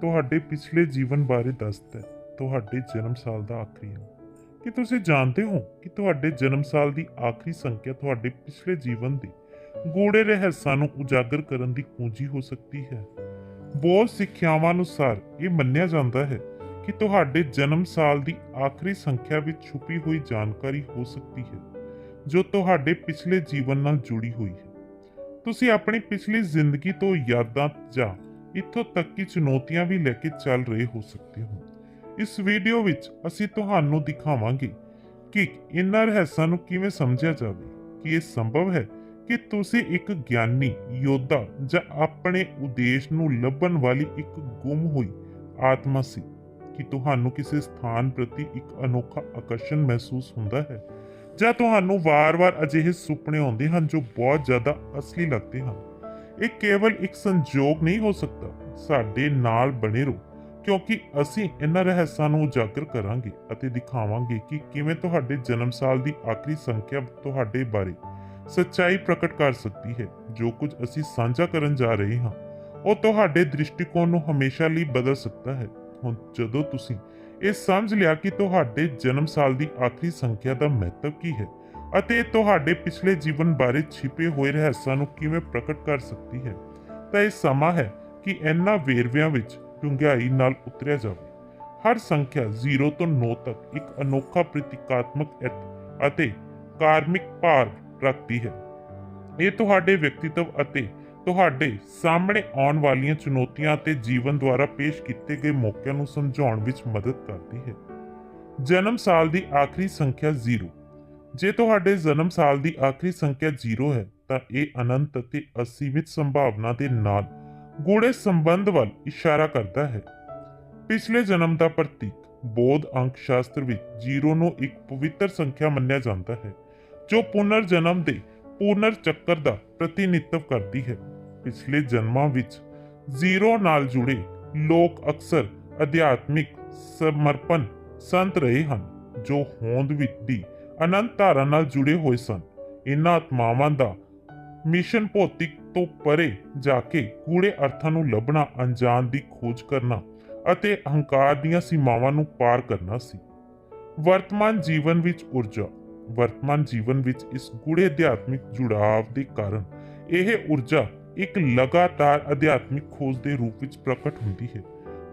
ਤੁਹਾਡੇ ਪਿਛਲੇ ਜੀਵਨ ਬਾਰੇ ਦੱਸਦਾ ਹੈ, ਤੁਹਾਡੇ ਜਨਮ ਸਾਲ ਦਾ ਆਖਰੀ ਅੰਕ ਕੀ ਤੁਸੀਂ ਜਾਣਦੇ ਹੋ ਕਿ ਤੁਹਾਡੇ ਜਨਮ ਸਾਲ ਦੀ ਆਖਰੀ ਸੰਖਿਆ ਤੁਹਾਡੇ ਪਿਛਲੇ ਜੀਵਨ ਦੇ ਗੂੜੇ ਰਹੱਸਾਂ ਨੂੰ ਉਜਾਗਰ ਕਰਨ ਦੀ ਕੁੰਜੀ ਹੋ ਸਕਦੀ ਹੈ? ਬਹੁਤ ਸਿੱਖਿਆਵਾਂ ਅਨੁਸਾਰ ਇਹ ਮੰਨਿਆ ਜਾਂਦਾ ਹੈ ਕਿ ਤੁਹਾਡੇ ਜਨਮ ਸਾਲ ਦੀ ਆਖਰੀ ਸੰਖਿਆ ਵਿੱਚ ਛੁਪੀ ਹੋਈ ਜਾਣਕਾਰੀ ਹੋ ਸਕਦੀ ਹੈ, ਜੋ ਤੁਹਾਡੇ ਪਿਛਲੇ ਜੀਵਨ ਨਾਲ ਜੁੜੀ ਹੋਈ ਹੈ। ਤੁਸੀਂ ਆਪਣੀ ਪਿਛਲੀ ਜ਼ਿੰਦਗੀ ਤੋਂ ਯਾਦਾਂ ਜਾਂ ਇੱਥੋਂ ਤੱਕ ਕਿ ਚੁਣੌਤੀਆਂ ਵੀ ਲੈ ਕੇ ਚੱਲ ਰਹੇ ਹੋ ਸਕਦੇ ਹੋ। ਇਸ ਵੀਡੀਓ ਵਿੱਚ ਅਸੀਂ ਤੁਹਾਨੂੰ ਦਿਖਾਵਾਂਗੇ ਕਿ ਇਨ੍ਹਾਂ ਰਹੱਸਾਂ ਨੂੰ ਕਿਵੇਂ ਸਮਝਿਆ ਜਾਵੇ, ਕਿ ਇਹ ਸੰਭਵ ਹੈ ਕਿ ਤੁਸੀਂ ਇੱਕ ਗਿਆਨੀ, ਯੋਧਾ ਜਾਂ ਆਪਣੇ ਉਦੇਸ਼ ਨੂੰ ਲੱਭਣ ਵਾਲੀ ਇੱਕ ਗੁੰਮ ਹੋਈ ਆਤਮਾ ਸੀ। ਕਿ ਤੁਹਾਨੂੰ ਕਿਸੇ ਸਥਾਨ ਪ੍ਰਤੀ ਇੱਕ ਅਨੋਖਾ ਆਕਰਸ਼ਣ ਮਹਿਸੂਸ ਹੁੰਦਾ ਹੈ? ਜਾਂ ਤੁਹਾਨੂੰ ਵਾਰ-ਵਾਰ ਅਜਿਹੇ ਸੁਪਨੇ ਆਉਂਦੇ ਹਨ ਜੋ ਬਹੁਤ ਜ਼ਿਆਦਾ ਅਸਲੀ ਲੱਗਦੇ ਹਨ? ਇਹ ਕੇਵਲ ਇੱਕ ਸੰਜੋਗ ਨਹੀਂ ਹੋ ਸਕਦਾ। ਸਾਡੇ ਨਾਲ ਬਣੇ ਰਹੋ, ਕਿਉਂਕਿ ਅਸੀਂ ਇਹਨਾਂ ਰਹੱਸਾਂ ਨੂੰ ਉਜਾਗਰ ਕਰਾਂਗੇ ਅਤੇ ਦਿਖਾਵਾਂਗੇ ਕਿ ਕਿਵੇਂ ਤੁਹਾਡੇ ਜਨਮ ਸਾਲ ਦੀ ਆਖਰੀ ਸੰਖਿਆ ਤੁਹਾਡੇ ਬਾਰੇ ਸੱਚਾਈ ਪ੍ਰਗਟ ਕਰ ਸਕਦੀ ਹੈ। ਜੋ ਕੁਝ ਅਸੀਂ ਸਾਂਝਾ ਕਰਨ ਜਾ ਰਹੇ ਹਾਂ, ਉਹ ਤੁਹਾਡੇ ਦ੍ਰਿਸ਼ਟੀਕੋਣ ਨੂੰ ਹਮੇਸ਼ਾ ਲਈ ਬਦਲ ਸਕਦਾ ਹੈ। ਹੁਣ ਜਦੋਂ ਤੁਸੀਂ ਇਹ ਸਮਝ ਲਿਆ ਕਿ ਤੁਹਾਡੇ ਜਨਮ ਸਾਲ ਦੀ ਆਖਰੀ ਸੰਖਿਆ ਦਾ ਮਹੱਤਵ ਕੀ ਹੈ ਅਤੇ ਇਹ ਤੁਹਾਡੇ ਪਿਛਲੇ ਜੀਵਨ ਬਾਰੇ ਛਿਪੇ ਹੋਏ ਰਹੱਸਾਂ ਨੂੰ ਕਿਵੇਂ ਪ੍ਰਗਟ ਕਰ ਸਕਦੀ ਹੈ? ਤਾਂ ਇਹ ਸਮਾਂ ਹੈ ਕਿ ਇਹਨਾਂ ਵੇਰਵਿਆਂ ਵਿੱਚ ਡੂੰਘਾਈ ਨਾਲ ਉਤਰਿਆ ਜਾਵੇ। ਹਰ ਸੰਖਿਆ 0 ਤੋਂ 9 ਤੱਕ ਇੱਕ ਅਨੋਖਾ ਪ੍ਰਤੀਕਾਤਮਕ ਅਤੇ ਕਾਰਮਿਕ ਭਾਰ ਰੱਖਦੀ ਹੈ। ਇਹ ਤੁਹਾਡੇ ਵਿਅਕਤੀਤਵ ਅਤੇ ਤੁਹਾਡੇ ਸਾਹਮਣੇ ਆਉਣ ਵਾਲੀਆਂ ਚੁਣੌਤੀਆਂ ਅਤੇ ਜੀਵਨ ਦੁਆਰਾ ਪੇਸ਼ ਕੀਤੇ ਗਏ ਮੌਕਿਆਂ ਨੂੰ ਸਮਝਾਉਣ ਵਿੱਚ ਮਦਦ ਕਰਦੀ ਹੈ। ਜਨਮ ਸਾਲ ਦੀ ਆਖਰੀ ਸੰਖਿਆ 0 ਜੇ ਤੁਹਾਡੇ ਜਨਮ ਸਾਲ ਦੀ ਆਖਰੀ ਸੰਖਿਆ 0 ਹੈ, ਤਾਂ ਇਹ ਅਨੰਤ ਅਤੇ ਅਸੀਮਿਤ ਸੰਭਾਵਨਾ ਦੇ ਨਾਲ ਗੂੜੇ ਸੰਬੰਧ ਵੱਲ ਇਸ਼ਾਰਾ ਕਰਦਾ ਹੈ। ਪਿਛਲੇ ਜਨਮ ਦਾ ਪ੍ਰਤੀਕ ਬੋਧ ਅੰਕ ਸ਼ਾਸਤਰ ਵਿੱਚ 0 ਨੂੰ ਇੱਕ ਪਵਿੱਤਰ ਸੰਖਿਆ ਮੰਨਿਆ ਜਾਂਦਾ ਹੈ, ਜੋ ਪੁਨਰ ਜਨਮ ਦੇ ਪੁਨਰ ਚੱਕਰ ਦਾ ਪ੍ਰਤੀਨਿਧਤਵ ਕਰਦੀ ਹੈ। ਪਿਛਲੇ ਜਨਮਾਂ ਵਿੱਚ 0 ਨਾਲ ਜੁੜੇ ਲੋਕ ਅਕਸਰ ਅਧਿਆਤਮਿਕ ਸਮਰਪਣ ਸੰਤ ਰਹੇ ਹਨ, ਜੋ ਹੋਂਦ ਵਿੱਚ ਦੀ ਅਨੰਤ ਧਾਰਾ ਨਾਲ ਜੁੜੇ ਹੋਏ ਸਨ। ਇਹਨਾਂ ਆਤਮਾਵਾਂ ਦਾ ਮਿਸ਼ਨ ਭੌਤਿਕ ਤੋਂ ਪਰੇ ਜਾ ਕੇ ਕੂੜੇ ਅਰਥਾਂ ਨੂੰ ਲੱਭਣਾ, ਅਣਜਾਣ ਦੀ ਖੋਜ ਕਰਨਾ ਅਤੇ ਅਹੰਕਾਰ ਦੀਆਂ ਸੀਮਾਵਾਂ ਨੂੰ ਪਾਰ ਕਰਨਾ ਸੀ। ਵਰਤਮਾਨ ਜੀਵਨ ਵਿੱਚ ਊਰਜਾ, ਵਰਤਮਾਨ ਜੀਵਨ ਵਿੱਚ ਇਸ ਗੂੜੇ ਅਧਿਆਤਮਿਕ ਜੁੜਾਵ ਦੇ ਕਾਰਨ ਇਹ ਊਰਜਾ ਇੱਕ ਲਗਾਤਾਰ ਅਧਿਆਤਮਿਕ ਖੋਜ ਦੇ ਰੂਪ ਵਿੱਚ ਪ੍ਰਗਟ ਹੁੰਦੀ ਹੈ।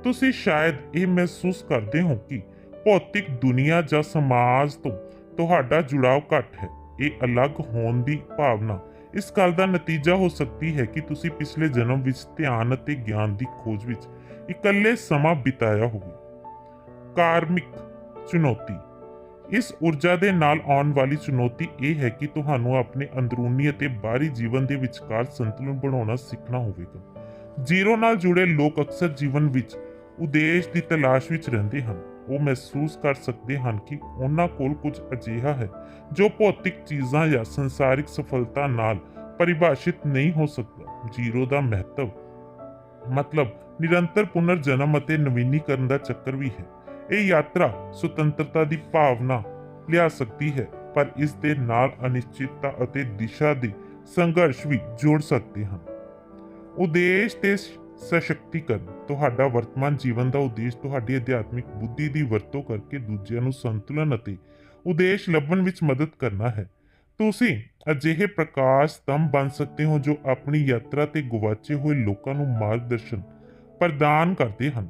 ਤੁਸੀਂ ਸ਼ਾਇਦ ਇਹ ਮਹਿਸੂਸ ਕਰਦੇ ਹੋ ਕਿ ਭੌਤਿਕ ਦੁਨੀਆ ਜਾਂ ਸਮਾਜ ਤੋਂ ਤੁਹਾਡਾ ਜੁੜਾਵ ਘੱਟ ਹੈ। ਇਹ ਅਲੱਗ ਹੋਣ ਦੀ ਭਾਵਨਾ। ਇਸ ਗੱਲ ਦਾ ਨਤੀਜਾ ਹੋ ਸਕਦੀ ਹੈ ਕਿ ਤੁਸੀਂ ਪਿਛਲੇ ਜਨਮ ਵਿੱਚ ਧਿਆਨ ਅਤੇ ਗਿਆਨ ਦੀ ਖੋਜ ਵਿੱਚ ਇਕੱਲੇ ਸਮਾਂ ਬਿਤਾਇਆ ਹੋਵੇ। ਕਾਰਮਿਕ ਚੁਣੌਤੀ। ਇਸ ਊਰਜਾ ਦੇ ਨਾਲ ਆਉਣ ਵਾਲੀ ਚੁਣੌਤੀ ਇਹ ਹੈ ਕਿ ਤੁਹਾਨੂੰ ਆਪਣੇ ਅੰਦਰੂਨੀ ਅਤੇ ਬਾਹਰੀ ਜੀਵਨ ਦੇ ਵਿਚਕਾਰ ਸੰਤੁਲਨ ਬਣਾਉਣਾ ਸਿੱਖਣਾ ਹੋਵੇਗਾ। ਜ਼ੀਰੋ ਨਾਲ ਜੁੜੇ ਲੋਕ ਅਕਸਰ ਜੀਵਨ ਵਿੱਚ ਉਦੇਸ਼ ਦੀ ਤਲਾਸ਼ ਵਿੱਚ ਰਹਿੰਦੇ ਹਨ। ਉਹ ਮਹਿਸੂਸ ਕਰ ਸਕਦੇ ਹਨ ਕਿ ਉਹਨਾਂ ਕੋਲ ਕੁਝ ਅਜਿਹਾ ਹੈ, ਜੋ ਭੌਤਿਕ ਚੀਜ਼ਾਂ ਜਾਂ ਸੰਸਾਰਿਕ ਸਫਲਤਾ ਨਾਲ ਪਰਿਭਾਸ਼ਿਤ ਨਹੀਂ ਹੋ ਸਕਦਾ। ਜ਼ੀਰੋ ਦਾ ਮਹੱਤਵ। ਮਤਲਬ, ਨਿਰੰਤਰ ਪੁਨਰ ਜਨਮ ਅਤੇ ਨਵੀਨੀਕਰਨ ਦਾ ਚੱਕਰ ਵੀ ਹੈ। ਇਹ ਯਾਤਰਾ ਸੁਤੰਤਰਤਾ ਦੀ ਭਾਵਨਾ ਲਿਆ ਸਕਦੀ ਹੈ, ਪਰ ਇਸ ਦੇ ਨਾਲ ਅਨਿਸ਼ਚਿਤਤਾ ਅਤੇ ਦਿਸ਼ਾ ਦੇ ਸੰਘਰਸ਼ ਵੀ ਜੋੜ ਸਕਦੇ ਹਨ। ਉਦੇਸ਼ ਤੇ ਸਸ਼ਕਤੀਕਰਨ, ਤੁਹਾਡਾ ਵਰਤਮਾਨ ਜੀਵਨ ਦਾ ਉਦੇਸ਼, ਤੁਹਾਡੀ ਅਧਿਆਤਮਿਕ ਬੁੱਧੀ ਦੀ ਵਰਤੋਂ ਕਰਕੇ ਦੂਜਿਆਂ ਨੂੰ ਸੰਤੁਲਨ ਅਤੇ ਉਦੇਸ਼ ਲੱਭਣ ਵਿੱਚ ਮਦਦ ਕਰਨਾ ਹੈ। ਤੁਸੀਂ ਅਜਿਹੇ ਪ੍ਰਕਾਸ਼ ਸਤੰਭ ਬਣ ਸਕਦੇ ਹੋ ਜੋ ਆਪਣੀ ਯਾਤਰਾ ਤੇ ਗਵਾਚੇ ਹੋਏ ਲੋਕਾਂ ਨੂੰ ਮਾਰਗਦਰਸ਼ਨ ਪ੍ਰਦਾਨ ਕਰਦੇ ਹਨ।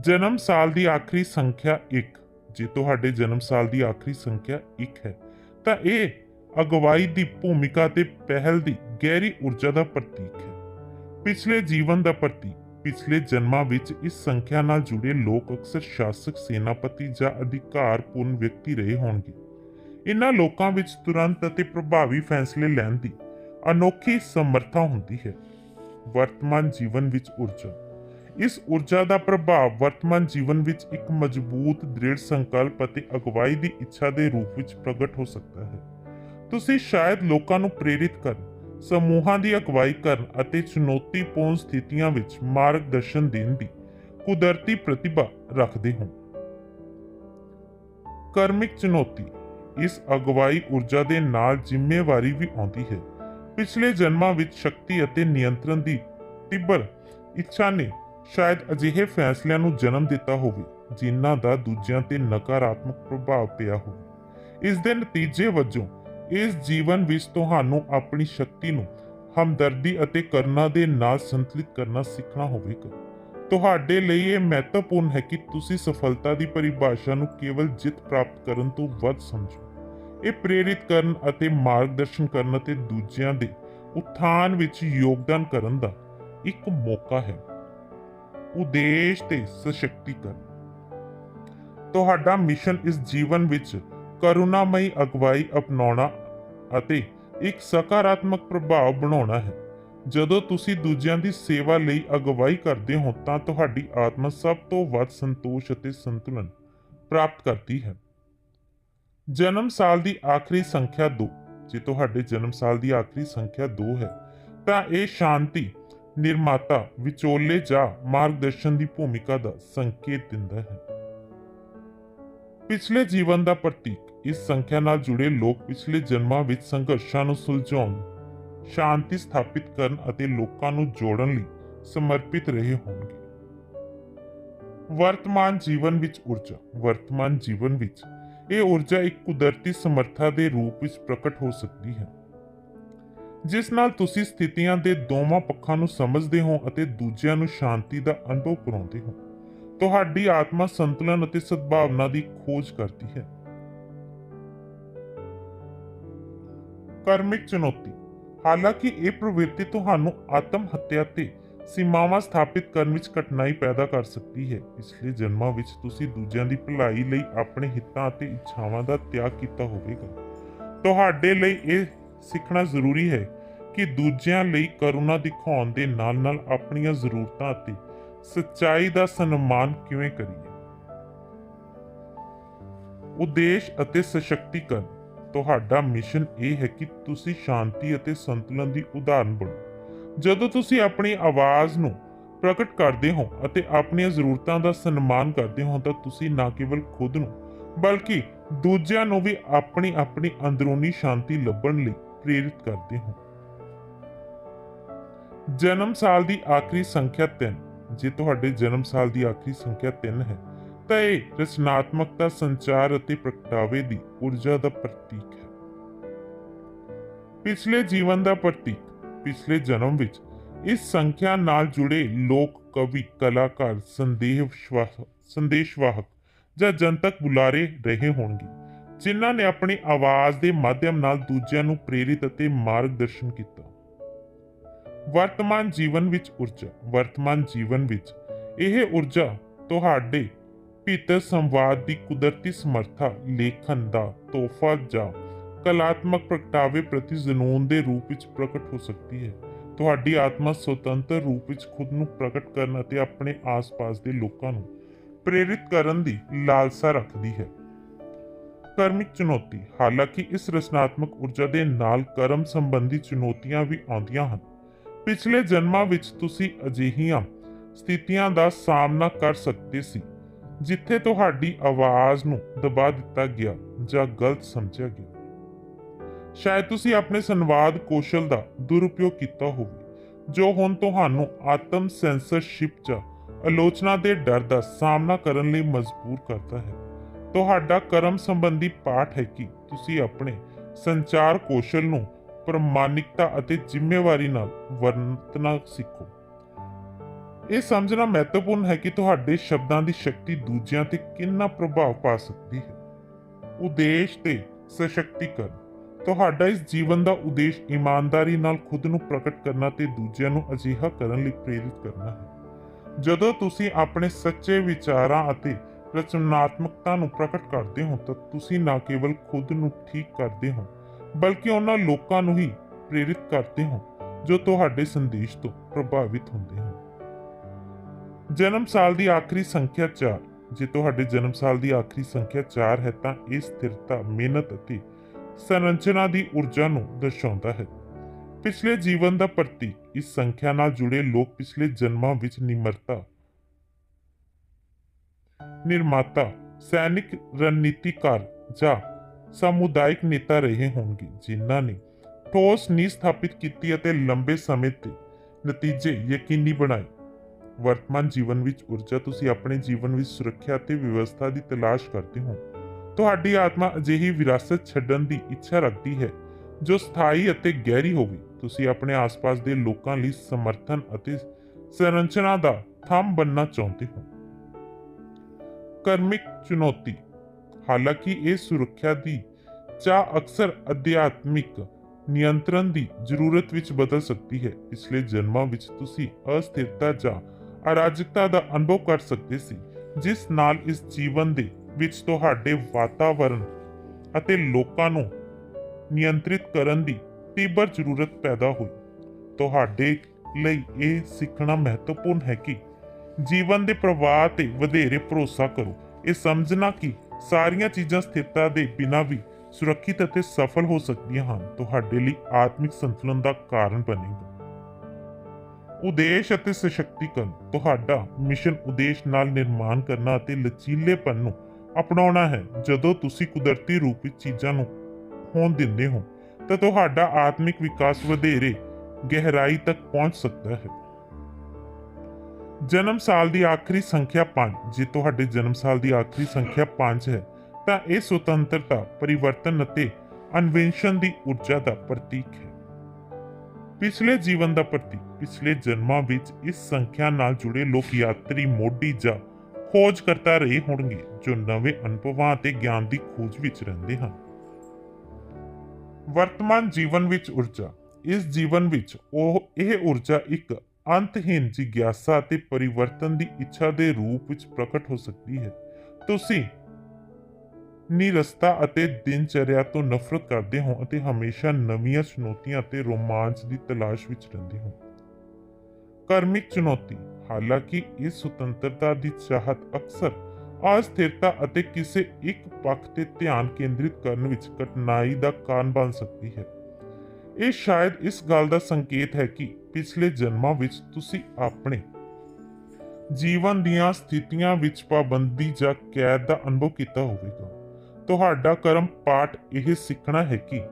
ਜਨਮ ਸਾਲ ਦੀ ਆਖਰੀ ਸੰਖਿਆ 1 ਜੇ ਤੁਹਾਡੇ ਜਨਮ ਸਾਲ ਦੀ ਆਖਰੀ ਸੰਖਿਆ 1 ਹੈ, ਤਾਂ ਇਹ ਅਗਵਾਈ ਦੀ ਭੂਮਿਕਾ ਤੇ ਪਹਿਲ ਦੀ ਗਹਿਰੀ ਊਰਜਾ ਦਾ ਪ੍ਰਤੀਕ ਹੈ। ਪਿਛਲੇ ਜੀਵਨ ਦਾ ਪ੍ਰਤੀ ਪਿਛਲੇ ਜਨਮਾਂ ਵਿੱਚ ਇਸ ਸੰਖਿਆ ਨਾਲ ਜੁੜੇ ਲੋਕ ਅਕਸਰ ਸ਼ਾਸਕ, ਸੈਨਾਪਤੀ ਜਾਂ ਅਧਿਕਾਰਪੂਰਨ ਵਿਅਕਤੀ ਰਹੇ ਹੋਣਗੇ। ਇਹਨਾਂ ਲੋਕਾਂ ਵਿੱਚ ਤੁਰੰਤ ਅਤੇ ਪ੍ਰਭਾਵੀ ਫੈਸਲੇ ਲੈਣ ਦੀ ਅਨੋਖੀ ਸਮਰੱਥਾ ਹੁੰਦੀ ਹੈ। ਵਰਤਮਾਨ ਜੀਵਨ ਵਿੱਚ ਊਰਜਾ, ਇਸ ਊਰਜਾ ਦਾ ਪ੍ਰਭਾਵ ਵਰਤਮਾਨ ਜੀਵਨ ਵਿੱਚ ਇੱਕ ਮਜ਼ਬੂਤ, ਦ੍ਰਿੜ ਸੰਕਲਪ ਅਤੇ ਅਗਵਾਈ ਦੀ ਇੱਛਾ ਦੇ ਰੂਪ ਵਿੱਚ ਪ੍ਰਗਟ ਹੋ ਸਕਦਾ ਹੈ। ਤੁਸੀਂ ਸ਼ਾਇਦ ਲੋਕਾਂ ਨੂੰ ਪ੍ਰੇਰਿਤ ਕਰਨ ਸਮੂਹਾਂ ਦੀ ਅਗਵਾਈ ਕਰਨ ਅਤੇ ਚੁਣੌਤੀਪੂਰਨ ਸਥਿਤੀਆਂ ਵਿੱਚ ਮਾਰਗਦਰਸ਼ਨ ਦੇਣ ਦੀ ਕੁਦਰਤੀ ਪ੍ਰਤਿਭਾ ਰੱਖਦੇ ਹੋ। ਕਰਮਿਕ ਚੁਣੌਤੀ, ਇਸ ਅਗਵਾਈ ਊਰਜਾ ਦੇ ਨਾਲ ਜ਼ਿੰਮੇਵਾਰੀ ਵੀ ਆਉਂਦੀ ਹੈ। ਪਿਛਲੇ ਜਨਮਾਂ ਵਿੱਚ ਸ਼ਕਤੀ ਅਤੇ ਨਿਯੰਤਰਣ ਦੀ ਤੀਬਰ ਇੱਛਾ ਨੇ ਸ਼ਾਇਦ ਅਜਿਹੇ ਫੈਸਲਿਆਂ ਨੂੰ ਜਨਮ ਦਿੱਤਾ ਹੋਵੇ, ਜਿਨ੍ਹਾਂ ਦਾ ਦੂਜਿਆਂ ਤੇ ਨਕਾਰਾਤਮਕ ਪ੍ਰਭਾਵ ਪਿਆ ਹੋਵੇ। ਇਸ ਦੇ ਨਤੀਜੇ ਵਜੋਂ ਇਸ ਜੀਵਨ ਵਿੱਚ ਤੁਹਾਨੂੰ ਆਪਣੀ ਸ਼ਕਤੀ ਨੂੰ ਹਮਦਰਦੀ ਅਤੇ ਕਰਨਾ ਦੇ ਨਾਲ ਸੰਤੁਲਿਤ ਕਰਨਾ ਸਿੱਖਣਾ ਹੋਵੇਗਾ। ਤੁਹਾਡੇ ਲਈ ਇਹ ਮਹੱਤਵਪੂਰਨ ਹੈ ਕਿ ਤੁਸੀਂ ਸਫਲਤਾ ਦੀ ਪਰਿਭਾਸ਼ਾ ਨੂੰ ਕੇਵਲ ਜਿੱਤ ਪ੍ਰਾਪਤ ਕਰਨ ਤੋਂ ਵੱਧ ਸਮਝੋ। ਇਹ ਪ੍ਰੇਰਿਤ ਕਰਨ ਅਤੇ ਮਾਰਗਦਰਸ਼ਨ ਕਰਨ ਅਤੇ ਦੂਜਿਆਂ ਦੇ ਉત્ਥਾਨ ਵਿੱਚ ਯੋਗਦਾਨ ਕਰਨ ਦਾ ਇੱਕ ਮੌਕਾ ਹੈ। ਉਦੇਸ਼ ਤੇ ਸਸ਼ਕਤੀਕਰਨ ਤੁਹਾਡਾ ਮਿਸ਼ਨ ਇਸ ਜੀਵਨ ਵਿੱਚ ਕਰੁਣਾਮਈ ਅਗਵਾਈ ਅਪਣਾਉਣਾ ਅਤੇ ਇੱਕ ਸਕਾਰਾਤਮਕ ਪ੍ਰਭਾਵ ਬਣਾਉਣਾ ਹੈ। ਜਦੋਂ ਤੁਸੀਂ ਦੂਜਿਆਂ ਦੀ ਸੇਵਾ ਲਈ ਅਗਵਾਈ ਕਰਦੇ ਹੋ, ਤਾਂ ਤੁਹਾਡੀ ਆਤਮਾ ਸਭ ਤੋਂ ਵੱਧ ਸੰਤੋਸ਼ ਅਤੇ ਸੰਤੁਲਨ ਪ੍ਰਾਪਤ ਕਰਦੀ ਹੈ। ਜਨਮ ਸਾਲ ਦੀ ਆਖਰੀ ਸੰਖਿਆ 2 ਜੇ ਤੁਹਾਡੇ ਜਨਮ ਸਾਲ ਦੀ ਆਖਰੀ ਸੰਖਿਆ 2 ਹੈ, ਤਾਂ ਇਹ ਸ਼ਾਂਤੀ, ਨਿਰਮਾਤਾ, ਵਿਚੋਲੇ ਜਾਂ ਮਾਰਗਦਰਸ਼ਨ ਦੀ ਭੂਮਿਕਾ ਦਾ ਸੰਕੇਤ ਦਿੰਦਾ ਹੈ। ਪਿਛਲੇ ਜੀਵਨ ਦਾ ਪ੍ਰਤੀਕ। ਇਸ ਸੰਖਿਆ ਨਾਲ ਜੁੜੇ ਲੋਕ ਪਿਛਲੇ ਜਨਮਾਂ ਵਿੱਚ ਸੰਘਰਸ਼ਾਂ ਨੂੰ ਸੁਲਝਾਉਣ, ਸ਼ਾਂਤੀ ਸਥਾਪਿਤ ਕਰਨ ਅਤੇ ਲੋਕਾਂ ਨੂੰ ਜੋੜਨ ਲਈ ਸਮਰਪਿਤ ਰਹੇ ਹੋਣਗੇ। ਵਰਤਮਾਨ ਜੀਵਨ ਵਿੱਚ ਊਰਜਾ। ਵਰਤਮਾਨ ਜੀਵਨ ਵਿੱਚ ਇਹ ਊਰਜਾ ਇੱਕ ਕੁਦਰਤੀ ਸਮਰੱਥਾ ਦੇ ਰੂਪ ਵਿੱਚ ਪ੍ਰਗਟ ਹੋ ਸਕਦੀ ਹੈ। ਜਿਸ ਨਾਲ ਤੁਸੀਂ ਸਥਿਤੀਆਂ ਦੇ ਦੋਵਾਂ ਪੱਖਾਂ ਨੂੰ ਸਮਝਦੇ ਹੋ ਅਤੇ ਦੂਜਿਆਂ ਨੂੰ ਸ਼ਾਂਤੀ ਦਾ ਅਨੁਭਵ ਕਰਾਉਂਦੇ ਹੋ। ਤੁਹਾਡੀ ਆਤਮਾ ਸੰਤੁਲਨ ਅਤੇ ਸਦਭਾਵਨਾ ਦੀ ਖੋਜ ਕਰਦੀ ਹੈ। ਕਰਮਿਕ ਚੁਣੌਤੀ। ਹਾਲਾਂਕਿ ਇਹ ਪ੍ਰਵਿਰਤੀ ਤੁਹਾਨੂੰ ਆਤਮ ਹੱਤਿਆ ਤੇ ਸੀਮਾਵਾਂ ਸਥਾਪਿਤ ਕਰਨ ਵਿੱਚ ਕਠਿਨਾਈ ਪੈਦਾ ਕਰ ਸਕਦੀ ਹੈ। ਪਿਛਲੇ ਜਨਮਾਂ ਵਿੱਚ ਤੁਸੀਂ ਦੂਜਿਆਂ ਦੀ ਭਲਾਈ ਲਈ ਆਪਣੇ ਹਿੱਤਾਂ ਅਤੇ ਇੱਛਾਵਾਂ ਦਾ ਤਿਆਗ ਕੀਤਾ ਹੋਵੇਗਾ। ਤੁਹਾਡੇ ਲਈ ਇਹ ਸਿੱਖਣਾ ਜ਼ਰੂਰੀ ਹੈ ਕਿ ਦੂਜਿਆਂ ਲਈ ਕਰੁਣਾ ਦਿਖਾਉਣ ਦੇ ਨਾਲ-ਨਾਲ ਆਪਣੀਆਂ ਜ਼ਰੂਰਤਾਂ ਅਤੇ ਸੱਚਾਈ ਦਾ ਸਨਮਾਨ ਕਿਵੇਂ ਕਰੀਏ? ਉਦੇਸ਼ ਅਤੇ ਸਸ਼ਕਤੀਕਰਨ, ਤੁਹਾਡਾ ਮਿਸ਼ਨ ਇਹ ਹੈ ਕਿ ਤੁਸੀਂ ਸ਼ਾਂਤੀ ਅਤੇ ਸੰਤੁਲਨ ਦੀ ਉਦਾਹਰਨ ਬਣੋ। ਜਦੋਂ ਤੁਸੀਂ ਆਪਣੀ ਆਵਾਜ਼ ਨੂੰ ਪ੍ਰਗਟ ਕਰਦੇ ਹੋ ਅਤੇ ਆਪਣੀਆਂ ਜ਼ਰੂਰਤਾਂ ਦਾ ਸਨਮਾਨ ਕਰਦੇ ਹੋ, ਤਾਂ ਤੁਸੀਂ ਨਾ ਕੇਵਲ ਖੁਦ ਨੂੰ, ਬਲਕਿ ਦੂਜਿਆਂ ਨੂੰ ਵੀ ਆਪਣੀ ਆਪਣੀ ਅੰਦਰੂਨੀ ਸ਼ਾਂਤੀ ਲੱਭਣ ਲਈ ਪ੍ਰੇਰਿਤ ਕਰਦੇ ਹੋ। ਜਨਮ ਸਾਲ ਦੀ ਆਖਰੀ ਸੰਖਿਆ 3 ਜੇ ਤੁਹਾਡੇ ਜਨਮ ਸਾਲ ਦੀ ਆਖਰੀ ਸੰਖਿਆ 3 ਹੈ, ਤਾਂ ਇਹ ਰਚਨਾਤਮਕਤਾ, ਸੰਚਾਰ ਅਤੇ ਪ੍ਰਗਟਾਵੇ ਦੀ ਊਰਜਾ ਦਾ ਪ੍ਰਤੀਕ ਹੈ। ਪਿਛਲੇ ਜੀਵਨ ਦਾ ਪ੍ਰਤੀਕ, ਪਿਛਲੇ ਜਨਮ ਵਿੱਚ ਇਸ ਸੰਖਿਆ ਨਾਲ ਜੁੜੇ ਲੋਕ, ਕਵੀ, ਕਲਾਕਾਰ ਸੰਦੇਸ਼ਵਾਹਕ ਸੰਦੇਸ਼ਵਾਹਕ ਜਾਂ ਜਨਤਕ ਬੁਲਾਰੇ ਰਹੇ ਹੋਣਗੇ, ਜਿਨ੍ਹਾਂ ਨੇ ਆਪਣੀ ਆਵਾਜ਼ ਦੇ ਮਾਧਿਅਮ ਨਾਲ ਦੂਜਿਆਂ ਨੂੰ ਪ੍ਰੇਰਿਤ ਅਤੇ ਮਾਰਗਦਰਸ਼ਨ ਕੀਤਾ। ਵਰਤਮਾਨ ਜੀਵਨ ਵਿੱਚ ਊਰਜਾ, ਵਰਤਮਾਨ ਜੀਵਨ ਵਿੱਚ। ਇਹ ਊਰਜਾ ਤੁਹਾਡੇ ਭੀਤਰ ਸੰਵਾਦ ਦੀ ਕੁਦਰਤੀ ਸਮਰੱਥਾ, ਲੇਖਨ ਦਾ ਤੋਹਫਾ ਜਾਂ ਕਲਾਤਮਕ ਪ੍ਰਗਟਾਵੇ ਪ੍ਰਤੀ ਜਨੂਨ ਦੇ ਰੂਪ ਵਿੱਚ ਪ੍ਰਗਟ ਹੋ ਸਕਦੀ ਹੈ। ਤੁਹਾਡੀ ਆਤਮਾ ਸੁਤੰਤਰ ਰੂਪ ਵਿੱਚ ਖੁਦ ਨੂੰ ਪ੍ਰਗਟ ਕਰਨ ਅਤੇ ਆਪਣੇ ਆਸ-ਪਾਸ ਦੇ ਲੋਕਾਂ ਨੂੰ ਪ੍ਰੇਰਿਤ ਕਰਨ ਦੀ ਲਾਲਸਾ ਰੱਖਦੀ ਹੈ। ਕਰਮਿਕ ਚੁਣੌਤੀ, ਹਾਲਾਂਕਿ ਇਸ ਰਚਨਾਤਮਕ ਊਰਜਾ ਦੇ ਨਾਲ ਕਰਮ ਸੰਬੰਧੀ ਚੁਣੌਤੀਆਂ ਵੀ ਆਉਂਦੀਆਂ ਹਨ। ਪਿਛਲੇ ਜਨਮਾਂ ਵਿੱਚ ਤੁਸੀਂ ਅਜਿਹੀਆਂ ਸਥਿਤੀਆਂ ਦਾ ਸਾਹਮਣਾ ਕਰ ਸਕਦੇ ਸੀ, ਜਿੱਥੇ ਤੁਹਾਡੀ ਆਵਾਜ਼ ਨੂੰ ਦਬਾ ਦਿੱਤਾ ਗਿਆ ਜਾਂ ਗਲਤ ਸਮਝਿਆ ਗਿਆ। ਸ਼ਾਇਦ ਤੁਸੀਂ ਆਪਣੇ ਸੰਵਾਦ ਕੌਸ਼ਲ ਦਾ ਦੁਰਉਪਯੋਗ ਕੀਤਾ ਹੋਵੇ, ਜੋ ਹੁਣ ਤੁਹਾਨੂੰ ਆਤਮ ਸੈਂਸਰਸ਼ਿਪ ਜਾਂ ਆਲੋਚਨਾ ਦੇ ਡਰ ਦਾ ਸਾਹਮਣਾ ਕਰਨ ਲਈ ਮਜਬੂਰ ਕਰਦਾ ਹੈ। ਤੁਹਾਡਾ ਕਰਮ ਸੰਬੰਧੀ ਪਾਠ ਹੈ ਕਿ ਤੁਸੀਂ ਆਪਣੇ ਸੰਚਾਰ ਕੌਸ਼ਲ ਨੂੰ ਪ੍ਰਮਾਣਿਕਤਾ ਅਤੇ ਜ਼ਿੰਮੇਵਾਰੀ ਨਾਲ ਵਰਤਣਾ ਸਿੱਖੋ। ਇਹ ਸਮਝਣਾ ਮਹੱਤਵਪੂਰਨ ਹੈ ਕਿ ਤੁਹਾਡੇ ਸ਼ਬਦਾਂ ਦੀ ਸ਼ਕਤੀ ਦੂਜਿਆਂ ਤੇ ਕਿੰਨਾ ਪ੍ਰਭਾਵ ਪਾ ਸਕਦੀ ਹੈ। ਉਦੇਸ਼ ਤੇ ਸਸ਼ਕਤੀਕਰਨ। ਤੁਹਾਡਾ ਇਸ ਜੀਵਨ ਦਾ ਉਦੇਸ਼ ਇਮਾਨਦਾਰੀ ਨਾਲ ਖੁਦ ਨੂੰ ਪ੍ਰਗਟ ਕਰਨਾ ਤੇ ਦੂਜਿਆਂ ਨੂੰ ਅਜਿਹਾ ਕਰਨ ਲਈ ਪ੍ਰੇਰਿਤ ਕਰਨਾ ਹੈ। ਜਦੋਂ ਤੁਸੀਂ ਆਪਣੇ ਸੱਚੇ ਵਿਚਾਰਾਂ ਅਤੇ ਰਚਨਾਤਮਕਤਾ ਨੂੰ ਪ੍ਰਗਟ ਕਰਦੇ ਹੋ ਤਾਂ ਤੁਸੀਂ ਨਾ ਕੇਵਲ ਖੁਦ ਨੂੰ ਠੀਕ ਕਰਦੇ ਹੋ ਬਲਕਿ ਉਹਨਾਂ ਲੋਕਾਂ ਨੂੰ ਹੀ ਪ੍ਰੇਰਿਤ ਕਰਦੇ ਹੋ ਜੋ ਤੁਹਾਡੇ ਸੰਦੇਸ਼ ਤੋਂ ਪ੍ਰਭਾਵਿਤ ਹੁੰਦੇ ਹਨ ਜਨਮ ਸਾਲ ਦੀ ਆਖਰੀ ਸੰਖਿਆ 4 ਜੇ ਤੁਹਾਡੇ ਜਨਮ ਸਾਲ ਦੀ ਆਖਰੀ ਸੰਖਿਆ 4 ਹੈ, ਤਾਂ ਇਹ ਸਥਿਰਤਾ, ਮਿਹਨਤ ਅਤੇ ਸੰਰਚਨਾ ਦੀ ਊਰਜਾ ਨੂੰ ਦਰਸਾਉਂਦਾ ਹੈ। ਪਿਛਲੇ ਜੀਵਨ ਦਾ ਪ੍ਰਤੀ ਇਸ ਸੰਖਿਆ ਨਾਲ ਜੁੜੇ ਲੋਕ ਪਿਛਲੇ ਜਨਮਾਂ ਵਿੱਚ ਨਿਮਰਤਾ, ਨਿਰਮਾਤਾ, ਸੈਨਿਕ ਰਣਨੀਤੀਕਾਰ ਜਾਂ ਸਮੁਦਾਇਕ ਨੇਤਾ ਰਹੇ ਹੋਣਗੇ, ਜਿਨ੍ਹਾਂ ਨੇ ਠੋਸ ਨੀਂਹ ਸਥਾਪਿਤ ਕੀਤੀ ਅਤੇ ਲੰਬੇ ਸਮੇਂ ਤੇ ਨਤੀਜੇ ਯਕੀਨੀ ਬਣਾਏ। ਵਰਤਮਾਨ ਜੀਵਨ ਵਿੱਚ ਊਰਜਾ ਤੁਸੀਂ ਆਪਣੇ ਜੀਵਨ ਵਿੱਚ ਸੁਰੱਖਿਆ ਅਤੇ ਵਿਵਸਥਾ ਦੀ ਤਲਾਸ਼ ਕਰਦੇ ਹੋ। ਤੁਹਾਡੀ ਆਤਮਾ ਅਜਿਹੀ ਵਿਰਾਸਤ ਛੱਡਣ ਦੀ ਇੱਛਾ ਰੱਖਦੀ ਹੈ, ਜੋ ਸਥਾਈ ਅਤੇ ਗਹਿਰੀ ਹੋਵੇ। ਤੁਸੀਂ ਆਪਣੇ ਆਸ-ਪਾਸ ਦੇ ਲੋਕਾਂ ਲਈ ਸਮਰਥਨ ਅਤੇ ਸੰਰਚਨਾ ਦਾ ਥੰਮ ਬਣਨਾ ਚਾਹੁੰਦੇ ਹੋ। ਕਰਮਿਕ ਚੁਣੌਤੀ ਹਾਲਾਂਕਿ ਇਹ ਸੁਰੱਖਿਆ ਦੀ ਚਾਹ ਅਕਸਰ ਅਧਿਆਤਮਿਕ ਨਿਯੰਤਰਣ ਦੀ ਜ਼ਰੂਰਤ ਵਿੱਚ ਬਦਲ ਸਕਦੀ ਹੈ ਪਿਛਲੇ ਜਨਮਾਂ ਵਿੱਚ ਤੁਸੀਂ ਅਸਥਿਰਤਾ ਜਾਂ ਅਰਾਜਕਤਾ ਦਾ ਅਨੁਭਵ ਕਰ ਸਕਦੇ ਸੀ, ਜਿਸ ਨਾਲ ਇਸ ਜੀਵਨ ਦੇ ਵਿੱਚ ਤੁਹਾਡੇ ਵਾਤਾਵਰਣ ਅਤੇ ਲੋਕਾਂ ਨੂੰ ਨਿਯੰਤਰਿਤ ਕਰਨ ਦੀ ਤੀਬਰ ਜ਼ਰੂਰਤ ਪੈਦਾ ਹੋਈ। ਤੁਹਾਡੇ ਲਈ ਇਹ ਸਿੱਖਣਾ ਮਹੱਤਵਪੂਰਨ ਹੈ ਕਿ ਜੀਵਨ ਦੇ ਪ੍ਰਵਾਹ ਤੇ ਵਧੇਰੇ ਭਰੋਸਾ ਕਰੋ। ਇਹ ਸਮਝਣਾ ਕਿ ਸਾਰੀਆਂ ਚੀਜ਼ਾਂ ਸਥਿਰਤਾ ਦੇ ਬਿਨਾਂ ਵੀ ਸੁਰੱਖਿਅਤ ਅਤੇ ਸਫਲ ਹੋ ਸਕਦੀਆਂ ਹਨ, ਤੁਹਾਡੇ ਲਈ ਆਤਮਿਕ ਸੰਤੁਲਨ ਦਾ ਕਾਰਨ ਬਣੇਗਾ। ਉਦੇਸ਼ ਅਤੇ ਸਸ਼ਕਤੀਕਰਨ, ਤੁਹਾਡਾ ਮਿਸ਼ਨ ਉਦੇਸ਼ ਨਾਲ ਨਿਰਮਾਣ ਕਰਨਾ ਅਤੇ ਲਚੀਲੇਪਨ ਨੂੰ ਅਪਣਾਉਣਾ ਹੈ। ਜਦੋਂ ਤੁਸੀਂ ਕੁਦਰਤੀ ਰੂਪ ਵਿੱਚ ਚੀਜ਼ਾਂ ਨੂੰ ਹੋਣ ਦਿੰਦੇ ਹੋ, ਤਾਂ ਤੁਹਾਡਾ ਆਤਮਿਕ ਵਿਕਾਸ ਵਧੇਰੇ ਗਹਿਰਾਈ ਤੱਕ ਪਹੁੰਚ ਸਕਦਾ ਹੈ। ਜਨਮ ਸਾਲ ਦੀ ਆਖਰੀ ਸੰਖਿਆ 5 ਜੇ ਤੁਹਾਡੇ ਜਨਮ ਸਾਲ ਦੀ ਆਖਰੀ ਸੰਖਿਆ 5 ਹੈ, ਤਾਂ ਇਹ ਸੁਤੰਤਰਤਾ, ਪਰਿਵਰਤਨ ਅਤੇ ਅਨਵੇਸ਼ਨ ਦੀ ਊਰਜਾ ਦਾ ਪ੍ਰਤੀਕ ਹੈ। ਪਿਛਲੇ ਜੀਵਨ ਦਾ ਪ੍ਰਤੀਕ, ਪਿਛਲੇ ਜਨਮਾਂ ਵਿੱਚ ਇਸ ਸੰਖਿਆ ਨਾਲ ਜੁੜੇ ਲੋਕ ਯਾਤਰੀ, ਮੋਢੀ ਜਾਂ ਖੋਜ ਕਰਤਾ ਰਹੇ ਹੋਣਗੇ, ਜੋ ਨਵੇਂ ਅਨੁਭਵਾਂ ਅਤੇ ਗਿਆਨ ਦੀ ਖੋਜ ਵਿੱਚ ਰਹਿੰਦੇ ਹਨ। ਵਰਤਮਾਨ ਜੀਵਨ ਵਿੱਚ ਊਰਜਾ, ਇਸ ਜੀਵਨ ਵਿੱਚ ਉਹ, ਇਹ ਊਰਜਾ ਇੱਕ ਅੰਤਹੀਨ ਜਿਗਿਆਸਾ ਅਤੇ ਪਰਿਵਰਤਨ ਦੀ ਇੱਛਾ ਦੇ ਰੂਪ ਵਿੱਚ ਪ੍ਰਗਟ ਹੋ ਸਕਦੀ ਹੈ। ਤੁਸੀਂ ਨਿਰਸਤਾ ਅਤੇ ਦਿਨਚਰਿਆ ਤੋਂ ਨਫ਼ਰਤ ਕਰਦੇ ਹੋ ਅਤੇ ਹਮੇਸ਼ਾ ਨਵੀਆਂ ਚੁਣੌਤੀਆਂ ਅਤੇ ਰੋਮਾਂਚ ਦੀ ਤਲਾਸ਼ ਵਿੱਚ ਰਹਿੰਦੇ ਹੋ। ਕਰਮਿਕ ਚੁਣੌਤੀ, ਹਾਲਾਂਕਿ ਇਸ ਸੁਤੰਤਰਤਾ ਦੀ ਚਾਹਤ ਅਕਸਰ ਅਸਥਿਰਤਾ ਅਤੇ ਕਿਸੇ ਇੱਕ ਪੱਖ ਤੇ ਧਿਆਨ ਕੇਂਦਰਿਤ ਕਰਨ ਵਿੱਚ ਕਠਿਨਾਈ ਦਾ ਕਾਰਨ ਬਣ ਸਕਦੀ ਹੈ। ਇਹ ਸ਼ਾਇਦ ਇਸ ਗੱਲ ਦਾ ਸੰਕੇਤ ਹੈ ਕਿ ਪਿਛਲੇ ਜਨਮਾਂ ਵਿੱਚ ਤੁਸੀਂ ਆਪਣੇ ਜੀਵਨ ਦੀਆਂ ਸਥਿਤੀਆਂ ਵਿੱਚ ਪਾਬੰਦੀ ਜਾਂ ਕੈਦ ਦਾ ਅਨੁਭਵ ਕੀਤਾ ਹੋਵੇਗਾ। ਤੁਹਾਡਾ ਕਰਮ ਪਾਠ ਇਹ ਸਿੱਖਣਾ ਹੈ ਕਿ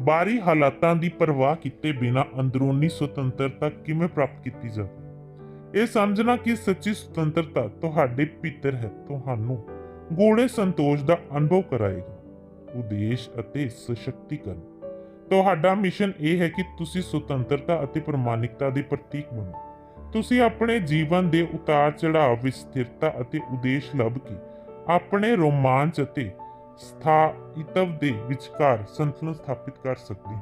ਬਾਹਰੀ ਹਾਲਾਤਾਂ ਦੀ ਪਰਵਾਹ ਕੀਤੇ ਬਿਨਾਂ ਅੰਦਰੂਨੀ ਸੁਤੰਤਰਤਾ ਕਿਵੇਂ ਪ੍ਰਾਪਤ ਕੀਤੀ ਜਾਵੇ। ਇਹ ਸਮਝਣਾ ਕਿ ਸੱਚੀ ਸੁਤੰਤਰਤਾ ਤੁਹਾਡੇ ਭੀਤਰ ਹੈ, ਤੁਹਾਨੂੰ ਗੂੜੇ ਸੰਤੋਸ਼ ਦਾ ਅਨੁਭਵ ਕਰਾਏਗਾ। ਉਦੇਸ਼ ਅਤੇ ਸਸ਼ਕਤੀਕਰਨ। ਤੁਹਾਡਾ ਮਿਸ਼ਨ ਇਹ ਹੈ ਕਿ ਤੁਸੀਂ ਸੁਤੰਤਰਤਾ ਅਤੇ ਪ੍ਰਮਾਣਿਕਤਾ ਦੇ ਪ੍ਰਤੀਕ ਬਣੋ। ਤੁਸੀਂ ਆਪਣੇ ਜੀਵਨ ਦੇ ਉਤਾਰ ਚੜਾਅ ਵਿੱਚ ਸਥਿਰਤਾ ਅਤੇ ਉਦੇਸ਼ ਲੱਭ ਕੇ ਆਪਣੇ ਰੋਮਾਂਚ ਅਤੇ ਸਥਾਇਤਵ ਦੇ ਵਿਚਕਾਰ ਸੰਤੁਲਨ ਸਥਾਪਿਤ ਕਰ ਸਕਦੇ ਹੋ।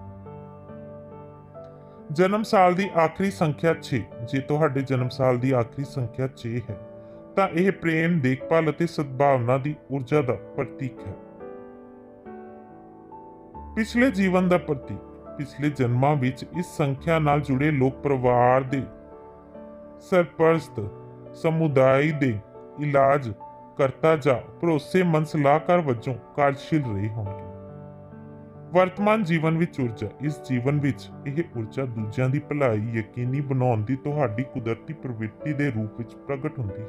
ਜਨਮ ਸਾਲ ਦੀ ਆਖਰੀ ਸੰਖਿਆ 6 ਜੇ ਤੁਹਾਡੇ ਜਨਮ ਸਾਲ ਦੀ ਆਖਰੀ ਸੰਖਿਆ 6 ਹੈ, ਤਾਂ ਇਹ ਪ੍ਰੇਮ, ਦੇਖਭਾਲ ਅਤੇ ਸਦਭਾਵਨਾ ਦੀ ਊਰਜਾ ਦਾ ਪ੍ਰਤੀਕ ਹੈ। ਪਿਛਲੇ ਜੀਵਨ ਦਾ ਪ੍ਰਤੀਕ, ਪਿਛਲੇ ਜਨਮਾਂ ਵਿੱਚ ਇਸ ਸੰਖਿਆ ਨਾਲ ਜੁੜੇ ਲੋਕ ਪਰਿਵਾਰ ਦੇ ਸਰਪ੍ਰਸਤ, ਸਮੁਦਾਇ ਦੇ ਇਲਾਜ ਕਰਤਾ ਜਾਂ ਭਰੋਸੇਮੰਦ ਸਲਾਹਕਾਰ ਵਜੋਂ ਕਾਰਜਸ਼ੀਲ ਰਹੇ ਹੋਣਗੇ। ਵਰਤਮਾਨ ਜੀਵਨ ਵਿੱਚ ਊਰਜਾ, ਇਸ ਜੀਵਨ ਵਿੱਚ ਇਹ ਊਰਜਾ ਦੂਜਿਆਂ ਦੀ ਭਲਾਈ, ਯਕੀਨੀ ਬਣਾਉਣ ਦੀ ਤੁਹਾਡੀ ਕੁਦਰਤੀ ਪ੍ਰਵਿਰਤੀ ਦੇ ਰੂਪ ਵਿੱਚ ਪ੍ਰਗਟ ਹੁੰਦੀ ਹੈ।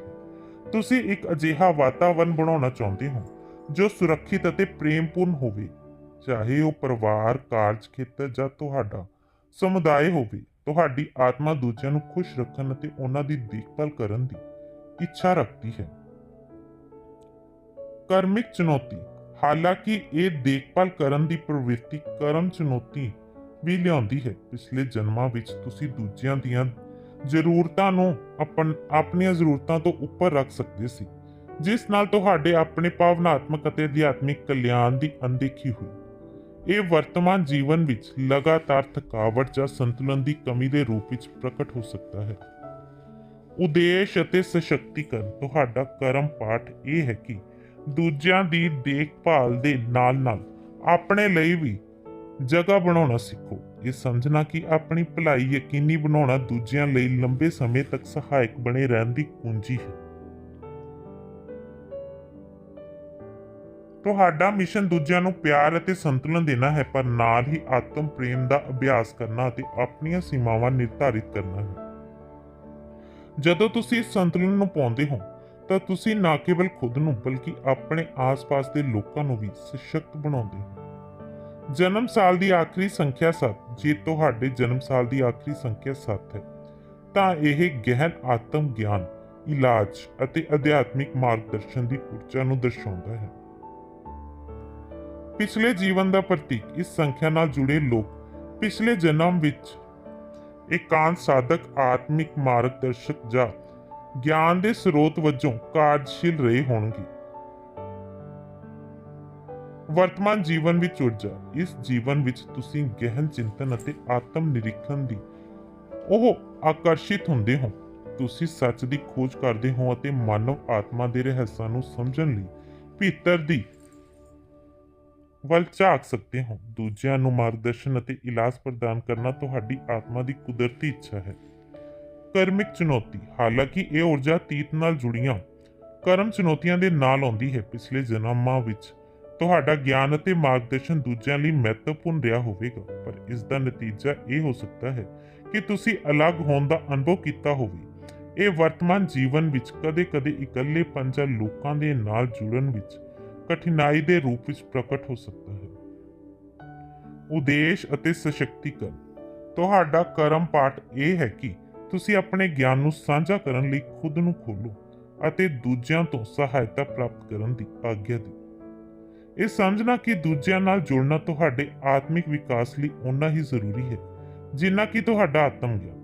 ਤੁਸੀਂ ਇੱਕ ਅਜਿਹਾ ਵਾਤਾਵਰਣ ਬਣਾਉਣਾ ਚਾਹੁੰਦੇ ਹੋ, ਜੋ ਸੁਰੱਖਿਅਤ ਅਤੇ ਪ੍ਰੇਮਪੂਰਨ ਹੋਵੇ। ਚਾਹੇ ਉਹ ਪਰਿਵਾਰ, ਕਾਰਜ ਖੇਤਰ ਜਾਂ ਤੁਹਾਡਾ ਸਮੁਦਾਇ ਹੋਵੇ, ਤੁਹਾਡੀ ਆਤਮਾ ਦੂਜਿਆਂ ਨੂੰ ਖੁਸ਼ ਰੱਖਣ ਅਤੇ ਉਹਨਾਂ ਦੀ ਦੇਖਭਾਲ ਕਰਨ ਦੀ ਇੱਛਾ ਰੱਖਦੀ ਹੈ। ਕਰਮਿਕ ਚੁਣੌਤੀ, ਹਾਲਾਂਕਿ ਇਹ ਦੇਖਭਾਲ ਕਰਨ ਦੀ ਪ੍ਰਵਿਰਤੀ ਕਰਮ ਚੁਣੌਤੀ ਵੀ ਲਿਆਉਂਦੀ ਹੈ। ਪਿਛਲੇ ਜਨਮਾਂ ਵਿੱਚ ਤੁਸੀਂ ਦੂਜਿਆਂ ਦੀਆਂ ਜ਼ਰੂਰਤਾਂ ਨੂੰ ਆਪਣ, ਆਪਣੀਆਂ ਜ਼ਰੂਰਤਾਂ ਤੋਂ ਉੱਪਰ ਰੱਖ ਸਕਦੇ ਸੀ, ਜਿਸ ਨਾਲ ਤੁਹਾਡੇ ਆਪਣੇ ਭਾਵਨਾਤਮਕ ਅਤੇ ਅਧਿਆਤਮਿਕ ਕਲਿਆਣ ਦੀ ਅਣਦੇਖੀ ਹੋਈ। ਇਹ ਵਰਤਮਾਨ ਜੀਵਨ ਵਿੱਚ ਲਗਾਤਾਰ ਥਕਾਵਟ ਜਾਂ ਸੰਤੁਲਨ ਦੀ ਕਮੀ ਦੇ ਰੂਪ ਵਿੱਚ ਪ੍ਰਗਟ ਹੋ ਸਕਦਾ ਹੈ। ਉਦੇਸ਼ ਅਤੇ ਸਸ਼ਕਤੀਕਰਨ ਤੁਹਾਡਾ ਕਰਮ ਪਾਠ ਇਹ ਹੈ ਕਿ ਦੂਜਿਆਂ ਦੀ ਦੇਖਭਾਲ ਦੇ ਨਾਲ-ਨਾਲ ਆਪਣੇ ਲਈ ਵੀ ਜਗ੍ਹਾ ਬਣਾਉਣਾ ਸਿੱਖੋ। ਇਹ ਸਮਝਣਾ ਕਿ ਆਪਣੀ ਭਲਾਈ ਯਕੀਨੀ ਬਣਾਉਣਾ ਦੂਜਿਆਂ ਲਈ ਲੰਬੇ ਸਮੇਂ ਤੱਕ ਸਹਾਇਕ ਬਣੇ ਰਹਿਣ ਦੀ ਕੁੰਜੀ ਹੈ। ਤੁਹਾਡਾ ਮਿਸ਼ਨ ਦੂਜਿਆਂ ਨੂੰ ਪਿਆਰ ਅਤੇ ਸੰਤੁਲਨ ਦੇਣਾ ਹੈ, ਪਰ ਨਾਲ ਹੀ ਆਤਮ ਪ੍ਰੇਮ ਦਾ ਅਭਿਆਸ ਕਰਨਾ ਅਤੇ ਆਪਣੀਆਂ ਸੀਮਾਵਾਂ ਨਿਰਧਾਰਿਤ ਕਰਨਾ ਹੈ। ਜਦੋਂ ਤੁਸੀਂ ਇਸ ਸੰਤੁਲਨ ਨੂੰ ਪਾਉਂਦੇ ਹੋ, ਤਾਂ ਤੁਸੀਂ ਨਾ ਕੇਵਲ ਖੁਦ ਨੂੰ, ਬਲਕਿ ਆਪਣੇ ਆਸ-ਪਾਸ ਦੇ ਲੋਕਾਂ ਨੂੰ ਵੀ ਸਸ਼ਕਤ ਬਣਾਉਂਦੇ ਹੋ। ਜਨਮ ਸਾਲ ਦੀ ਆਖਰੀ ਸੰਖਿਆ 7 ਜੇ ਤੁਹਾਡੇ ਜਨਮ ਸਾਲ ਦੀ ਆਖਰੀ ਸੰਖਿਆ 7 ਹੈ, ਤਾਂ ਇਹ ਗਹਿਨ ਆਤਮ ਗਿਆਨ ਇਲਾਜ ਅਤੇ ਅਧਿਆਤਮਿਕ ਮਾਰਗਦਰਸ਼ਨ ਦੀ ਊਰਜਾ ਨੂੰ ਦਰਸਾਉਂਦਾ ਹੈ। ਪਿਛਲੇ ਜੀਵਨ ਦਾ ਪ੍ਰਤੀਕ ਇਸ ਸੰਖਿਆ ਨਾਲ ਜੁੜੇ ਲੋਕ ਪਿਛਲੇ ਜਨਮ ਵਿੱਚ ਇਕਾਂਤ ਸਾਧਕ ਆਤਮਿਕ ਮਾਰਗਦਰਸ਼ਕ ਜਾਂ ਗਿਆਨ ਦੇ ਸਰੋਤ ਵਜੋਂ ਕਾਰਜਸ਼ੀਲ ਰਹੇ ਹੋਣਗੇ। ਵਰਤਮਾਨ ਜੀਵਨ ਵਿੱਚ ਊਰਜਾ, ਇਸ ਜੀਵਨ ਵਿੱਚ ਤੁਸੀਂ ਗਹਿਨ ਚਿੰਤਨ ਅਤੇ ਆਤਮ ਨਿਰੀਖਣ ਦੀ ਉਹ ਆਕਰਸ਼ਿਤ ਹੁੰਦੇ ਹੋ। ਤੁਸੀਂ ਸੱਚ ਦੀ ਖੋਜ ਕਰਦੇ ਹੋ ਅਤੇ ਮਾਨਵ ਆਤਮਾ ਦੇ ਰਹੱਸਾਂ ਨੂੰ ਸਮਝਣ ਲਈ ਭੀਤਰ ਦੀ ਵੱਲ ਝਾਕ ਸਕਦੇ ਹੋ। ਦੂਜਿਆਂ ਨੂੰ ਮਾਰਗਦਰਸ਼ਨ ਅਤੇ ਇਲਾਜ ਪ੍ਰਦਾਨ ਕਰਨਾ ਤੁਹਾਡੀ ਆਤਮਾ ਦੀ ਕੁਦਰਤੀ ਇੱਛਾ ਹੈ। ਕਰਮਿਕ ਚੁਣੌਤੀ। ਹਾਲਾਂਕਿ ਇਹ ਊਰਜਾ ਤੀਤ ਨਾਲ ਜੁੜੀਆਂ। ਕਰਮ ਚੁਣੌਤੀਆਂ ਦੇ ਨਾਲ ਆਉਂਦੀ ਹੈ। ਪਿਛਲੇ ਜਨਮਾਂ ਵਿੱਚ ਤੁਹਾਡਾ ਗਿਆਨ ਅਤੇ ਮਾਰਗਦਰਸ਼ਨ ਦੂਜਿਆਂ ਲਈ ਮਹੱਤਵਪੂਰਨ ਰਿਹਾ ਹੋਵੇਗਾ। ਪਰ ਇਸ ਦਾ ਨਤੀਜਾ ਇਹ ਹੋ ਸਕਦਾ ਹੈ ਕਿ ਤੁਸੀਂ ਅਲੱਗ ਹੋਣ ਦਾ ਅਨੁਭਵ ਕੀਤਾ ਹੋਵੇ। ਇਹ ਵਰਤਮਾਨ ਜੀਵਨ ਵਿੱਚ ਕਦੇ-ਕਦੇ ਇਕੱਲੇ ਪੰਜਾ ਲੋਕਾਂ ਦੇ ਨਾਲ ਜੁੜਨ ਵਿੱਚ ਕਠਿਨਾਈ ਦੇ ਰੂਪ ਵਿੱਚ ਪ੍ਰਗਟ ਹੋ ਸਕਦਾ ਹੈ। ਉਦੇਸ਼ ਅਤੇ ਸਸ਼ਕਤੀਕਰਨ। ਤੁਹਾਡਾ ਕਰਮ ਪਾਠ ਇਹ ਹੈ ਕਿ ਤੁਸੀਂ ਆਪਣੇ ਗਿਆਨ ਨੂੰ ਸਾਂਝਾ ਕਰਨ ਲਈ ਖੁਦ ਨੂੰ ਖੋਲੋ ਅਤੇ ਦੂਜਿਆਂ ਤੋਂ ਸਹਾਇਤਾ ਪ੍ਰਾਪਤ ਕਰਨ ਦੀ ਆਗਿਆ ਦਿਓ। ਇਹ ਸਮਝਣਾ ਕਿ ਦੂਜਿਆਂ ਨਾਲ ਜੁੜਨਾ ਤੁਹਾਡੇ ਆਤਮਿਕ ਵਿਕਾਸ ਲਈ ਓਨਾ ਹੀ ਜ਼ਰੂਰੀ ਹੈ, ਜਿੰਨਾ ਕਿ ਤੁਹਾਡਾ ਆਤਮ ਗਿਆਨ।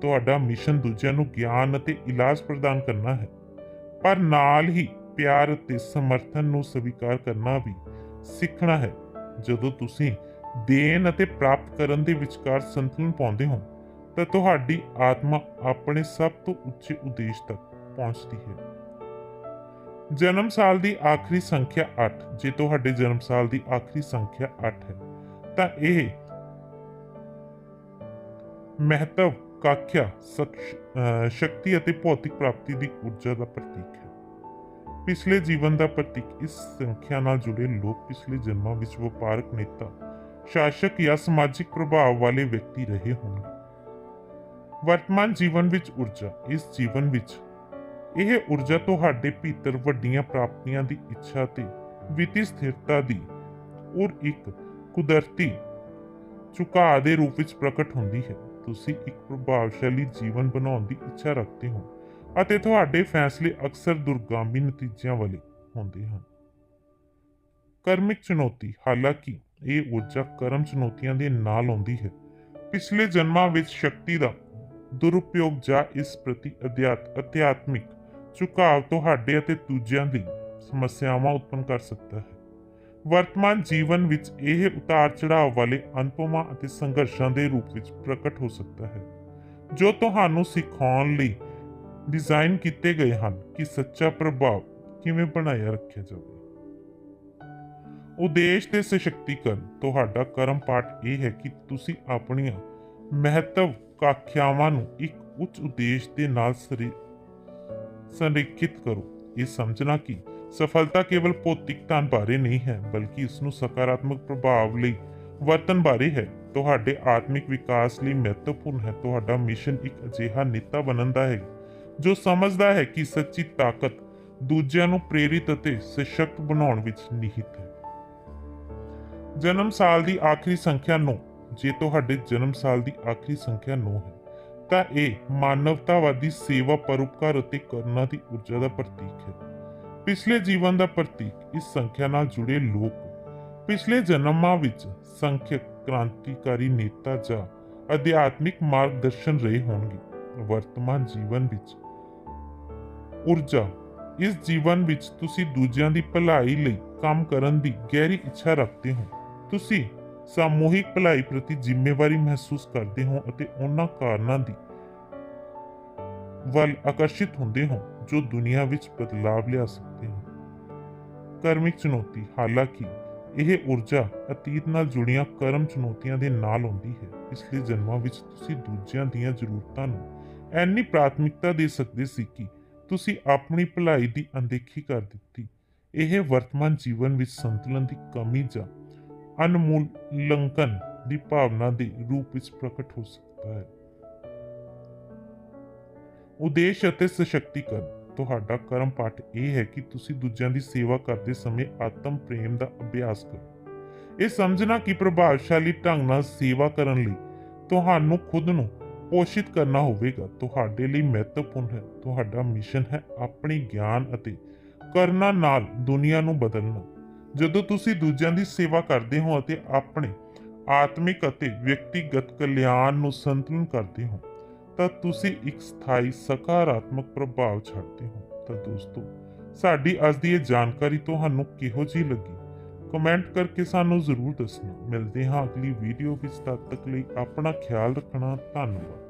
ਤੁਹਾਡਾ ਮਿਸ਼ਨ ਦੂਜਿਆਂ ਨੂੰ ਗਿਆਨ ਅਤੇ ਇਲਾਜ ਪ੍ਰਦਾਨ ਕਰਨਾ ਹੈ। ਪਰ ਨਾਲ ਹੀ ਪਿਆਰ ਅਤੇ ਸਮਰਥਨ ਨੂੰ ਸਵੀਕਾਰ ਕਰਨਾ ਵੀ ਸਿੱਖਣਾ ਹੈ। ਜਦੋਂ ਤੁਸੀਂ ਦੇਣ ਅਤੇ ਪ੍ਰਾਪਤ ਕਰਨ ਦੇ ਵਿਚਕਾਰ ਸੰਤੁਲਨ ਪਾਉਂਦੇ ਹੋ, ਤਾਂ ਤੁਹਾਡੀ ਆਤਮਾ ਆਪਣੇ ਸਭ ਤੋਂ ਉੱਚੇ ਉਦੇਸ਼ ਤੱਕ ਪਹੁੰਚਦੀ ਹੈ। ਜਨਮ ਸਾਲ ਦੀ ਆਖਰੀ ਸੰਖਿਆ 8 ਜੇ ਤੁਹਾਡੇ ਜਨਮ ਸਾਲ ਦੀ ਆਖਰੀ ਸੰਖਿਆ 8 ਹੈ, ਤਾਂ ਇਹ ਮਹੱਤਵ, ਕਾਖਿਆ ਅਹ ਸ਼ਕਤੀ ਅਤੇ ਭੌਤਿਕ ਪ੍ਰਾਪਤੀ ਦੀ ਊਰਜਾ ਦਾ ਪ੍ਰਤੀਕ ਹੈ। ਪਿਛਲੇ ਜੀਵਨ ਦਾ ਪ੍ਰਤੀਕ ਇਸ ਸੰਖਿਆ ਨਾਲ ਜੁੜੇ ਲੋਕ ਪਿਛਲੇ ਜਨਮਾਂ ਵਿੱਚ ਵਪਾਰਕ ਨੇਤਾ, ਸ਼ਾਸਕ ਜਾਂ ਸਮਾਜਿਕ ਪ੍ਰਭਾਵ ਵਾਲੇ ਵਿਅਕਤੀ ਰਹੇ ਹੋਣਗੇ। ਵਰਤਮਾਨ ਜੀਵਨ ਵਿੱਚ ਊਰਜਾ, ਇਸ ਜੀਵਨ ਵਿੱਚ ਇਹ ਊਰਜਾ ਤੁਹਾਡੇ ਭੀਤਰ ਵੱਡੀਆਂ ਪ੍ਰਾਪਤੀਆਂ ਦੀ ਇੱਛਾ ਤੇ ਵਿੱਤੀ ਸਥਿਰਤਾ ਦੀ ਔਰ ਇੱਕ ਕੁਦਰਤੀ ਝੁਕਾਅ ਦੇ ਰੂਪ ਵਿੱਚ ਪ੍ਰਗਟ ਹੁੰਦੀ ਹੈ। ਤੁਸੀਂ ਇੱਕ ਪ੍ਰਭਾਵਸ਼ਾਲੀ ਜੀਵਨ ਬਣਾਉਣ ਦੀ ਇੱਛਾ ਰੱਖਦੇ ਹੋ। ਅਤੇ ਤੁਹਾਡੇ ਫੈਸਲੇ ਅਕਸਰ ਦੁਰਗਾਮੀ ਨਤੀਜਿਆਂ ਵਾਲੇ ਹੁੰਦੇ ਹਨ। ਕਰਮਿਕ ਚੁਣੌਤੀ, ਹਾਲਾਂਕਿ ਇਹ ਊਰਜਾ ਕਰਮ ਚੁਣੌਤੀਆਂ ਦੇ ਨਾਲ ਆਉਂਦੀ ਹੈ। ਪਿਛਲੇ ਜਨਮਾਂ ਵਿੱਚ ਸ਼ਕਤੀ ਦਾ ਦੁਰਉਪਯੋਗ ਜਾਂ ਇਸ ਪ੍ਰਤੀ ਅਧਿਆਤ, ਅਧਿਆਤਮਿਕ ਝੁਕਾਅ ਤੁਹਾਡੇ ਅਤੇ ਦੂਜਿਆਂ ਦੀ ਸਮੱਸਿਆਵਾਂ ਉਤਪੰਨ ਕਰ ਸਕਦਾ ਹੈ। ਵਰਤਮਾਨ ਜੀਵਨ ਵਿੱਚ ਇਹ ਉਤਾਰ ਚੜਾਅ ਵਾਲੇ ਅਨੁਭਵਾਂ ਅਤੇ ਸੰਘਰਸ਼ਾਂ ਦੇ ਰੂਪ ਵਿੱਚ ਪ੍ਰਗਟ ਹੋ ਸਕਦਾ ਹੈ, ਜੋ ਤੁਹਾਨੂੰ ਸਿਖਾਉਣ ਲਈ ਡਿਜ਼ਾਈਨ ਕੀਤੇ ਗਏ ਹਨ ਕਿ ਸੱਚਾ ਪ੍ਰਭਾਵ ਕਿਵੇਂ ਬਣਾਇਆ ਰੱਖਿਆ ਜਾਵੇ। ਉਦੇਸ਼ ਤੇ ਸਸ਼ਕਤੀਕਰਨ ਤੁਹਾਡਾ ਕਰਮ ਪਾਠ ਇਹ ਹੈ ਕਿ ਤੁਸੀਂ ਆਪਣੀਆਂ ਮਹੱਤਵ ਕਾਖਿਆਵਾਂ ਨੂੰ ਇੱਕ ਉੱਚ ਉਦੇਸ਼ ਦੇ ਨਾਲ ਸਰੀ, ਸੰਰੇਖਿਤ ਕਰੋ। ਇਹ ਸਮਝਣਾ ਕਿ ਸਫਲਤਾ ਕੇਵਲ ਭੌਤਿਕ ਧਨ ਬਾਰੇ ਨਹੀਂ ਹੈ, ਬਲਕਿ ਇਸ ਨੂੰ ਸਕਾਰਾਤਮਕ ਪ੍ਰਭਾਵ ਲਈ ਵਰਤਨ ਬਾਰੇ ਹੈ। ਤੁਹਾਡੇ ਆਤਮਿਕ ਵਿਕਾਸ ਲਈ ਮਹੱਤਵਪੂਰਨ ਹੈ। ਤੁਹਾਡਾ ਮਿਸ਼ਨ ਇੱਕ ਅਜਿਹਾ ਨੇਤਾ ਬਣਨ ਦਾ ਹੈ ਜੋ ਸਮਝਦਾ ਹੈ ਕਿ ਸੱਚੀ ਤਾਕਤ ਦੂਜਿਆਂ ਨੂੰ ਪ੍ਰੇਰਿਤ ਅਤੇ ਸਸ਼ਕਤ ਬਣਾਉਣ ਵਿੱਚ ਨਿਹਿਤ ਹੈ। ਜਨਮ ਸਾਲ ਦੀ ਆਖਰੀ ਸੰਖਿਆ 9 ਜੇ ਤੁਹਾਡੇ ਜਨਮ ਸਾਲ ਦੀ ਆਖਰੀ ਸੰਖਿਆ 9 ਹੈ, ਤਾਂ ਇਹ ਮਾਨਵਤਾਵਾਦੀ ਸੇਵਾ ਪਰਉਪਕਾਰ ਅਤੇ ਕਰੁਣਾ ਦੀ ਊਰਜਾ ਦਾ ਪ੍ਰਤੀਕ ਹੈ। ਪਿਛਲੇ ਜੀਵਨ ਦਾ ਪ੍ਰਤੀਕ ਇਸ ਸੰਖਿਆ ਨਾਲ ਜੁੜੇ ਲੋਕ ਪਿਛਲੇ ਜਨਮਾਂ ਵਿੱਚ ਸੰਖਿਅਕ ਕ੍ਰਾਂਤੀਕਾਰੀ ਨੇਤਾ ਜਾਂ ਅਧਿਆਤਮਿਕ ਮਾਰਗਦਰਸ਼ਨ ਰਹੇ ਹੋਣਗੇ। ਵਰਤਮਾਨ ਜੀਵਨ ਵਿੱਚ ਊਰਜਾ। ਇਸ ਜੀਵਨ ਵਿੱਚ ਤੁਸੀਂ ਦੂਜਿਆਂ ਦੀ ਭਲਾਈ ਲਈ ਕੰਮ ਕਰਨ ਦੀ ਗਹਿਰੀ ਇੱਛਾ ਰੱਖਦੇ ਹੋ। ਤੁਸੀਂ ਸਮੂਹਿਕ ਭਲਾਈ ਪ੍ਰਤੀ ਜ਼ਿੰਮੇਵਾਰੀ ਮਹਿਸੂਸ ਕਰਦੇ ਹੋ ਅਤੇ ਉਹਨਾਂ ਕਾਰਨਾਂ ਦੀ ਵੱਲ ਆਕਰਸ਼ਿਤ ਹੁੰਦੇ ਹੋ ਜੋ ਦੁਨੀਆ ਵਿੱਚ ਬਦਲਾਵ ਲਿਆ ਸਕਦੇ ਹਨ ਕਰਮਿਕ ਚੁਣੌਤੀ, ਹਾਲਾਂਕਿ ਇਹ ਊਰਜਾ ਅਤੀਤ ਨਾਲ ਜੁੜੀਆਂ ਕਰਮ ਚੁਣੌਤੀਆਂ ਦੇ ਨਾਲ ਆਉਂਦੀ ਹੈ। ਪਿਛਲੇ ਜਨਮਾਂ ਵਿੱਚ ਤੁਸੀਂ ਦੂਜਿਆਂ ਦੀਆਂ ਜ਼ਰੂਰਤਾਂ ਨੂੰ ਐਨੀ ਪ੍ਰਾਥਮਿਕਤਾ ਦੇ ਸਕਦੇ ਸੀ ਕਿ ਤੁਸੀਂ ਆਪਣੀ ਭਲਾਈ ਦੀ ਅਣਦੇਖੀ ਕਰ ਦਿੱਤੀ। ਇਹ ਵਰਤਮਾਨ ਜੀਵਨ ਵਿੱਚ ਸੰਤੁਲਨ ਦੀ ਕਮੀ ਜਾਂ ਅਨਮੂਲੰਕਨ ਦੀ ਭਾਵਨਾ ਦੇ ਰੂਪ ਵਿੱਚ ਪ੍ਰਗਟ ਹੋ ਸਕਦਾ ਹੈ। ਉਦੇਸ਼ ਅਤੇ ਸਸ਼ਕਤੀਕਰਨ। ਤੁਹਾਡਾ ਕਰਮ ਪਾਠ ਇਹ ਹੈ ਕਿ ਤੁਸੀਂ ਦੂਜਿਆਂ ਦੀ ਸੇਵਾ ਕਰਦੇ ਸਮੇਂ ਆਤਮ ਪ੍ਰੇਮ ਦਾ ਅਭਿਆਸ ਕਰੋ। ਇਹ ਸਮਝਣਾ ਕਿ ਪ੍ਰਭਾਵਸ਼ਾਲੀ ਢੰਗ ਨਾਲ ਸੇਵਾ ਕਰਨ ਲਈ ਤੁਹਾਨੂੰ ਖੁਦ ਨੂੰ ਪੋਸ਼ਿਤ ਕਰਨਾ ਹੋਵੇਗਾ। ਤੁਹਾਡੇ ਲਈ ਮਹੱਤਵਪੂਰਨ ਹੈ। ਤੁਹਾਡਾ ਮਿਸ਼ਨ ਹੈ ਆਪਣੀ ਗਿਆਨ ਅਤੇ ਕਰਨਾ ਨਾਲ ਦੁਨੀਆ ਨੂੰ ਬਦਲਣਾ। ਜਦੋਂ ਤੁਸੀਂ ਦੂਜਿਆਂ ਦੀ ਸੇਵਾ ਕਰਦੇ ਹੋ ਅਤੇ ਆਪਣੇ ਆਤਮਿਕ ਅਤੇ ਵਿਅਕਤੀਗਤ ਕਲਿਆਣ ਨੂੰ ਸੰਤੁਲਨ ਕਰਦੇ ਹੋ, ਤਾਂ ਤੁਸੀਂ ਇੱਕ ਸਥਾਈ ਸਕਾਰਾਤਮਕ ਪ੍ਰਭਾਵ ਛੱਡਦੇ ਹੋ। ਤਾਂ ਦੋਸਤੋ, ਸਾਡੀ ਅੱਜ ਦੀ ਇਹ ਜਾਣਕਾਰੀ ਤੁਹਾਨੂੰ ਕਿਹੋ ਜਿਹੀ ਲੱਗੀ? ਕਮੈਂਟ ਕਰਕੇ ਸਾਨੂੰ ਜ਼ਰੂਰ ਦੱਸਣਾ। ਮਿਲਦੇ ਹਾਂ ਅਗਲੀ ਵੀਡੀਓ ਵਿੱਚ। ਤਦ ਤੱਕ ਲਈ ਆਪਣਾ ਖਿਆਲ ਰੱਖਣਾ। ਧੰਨਵਾਦ।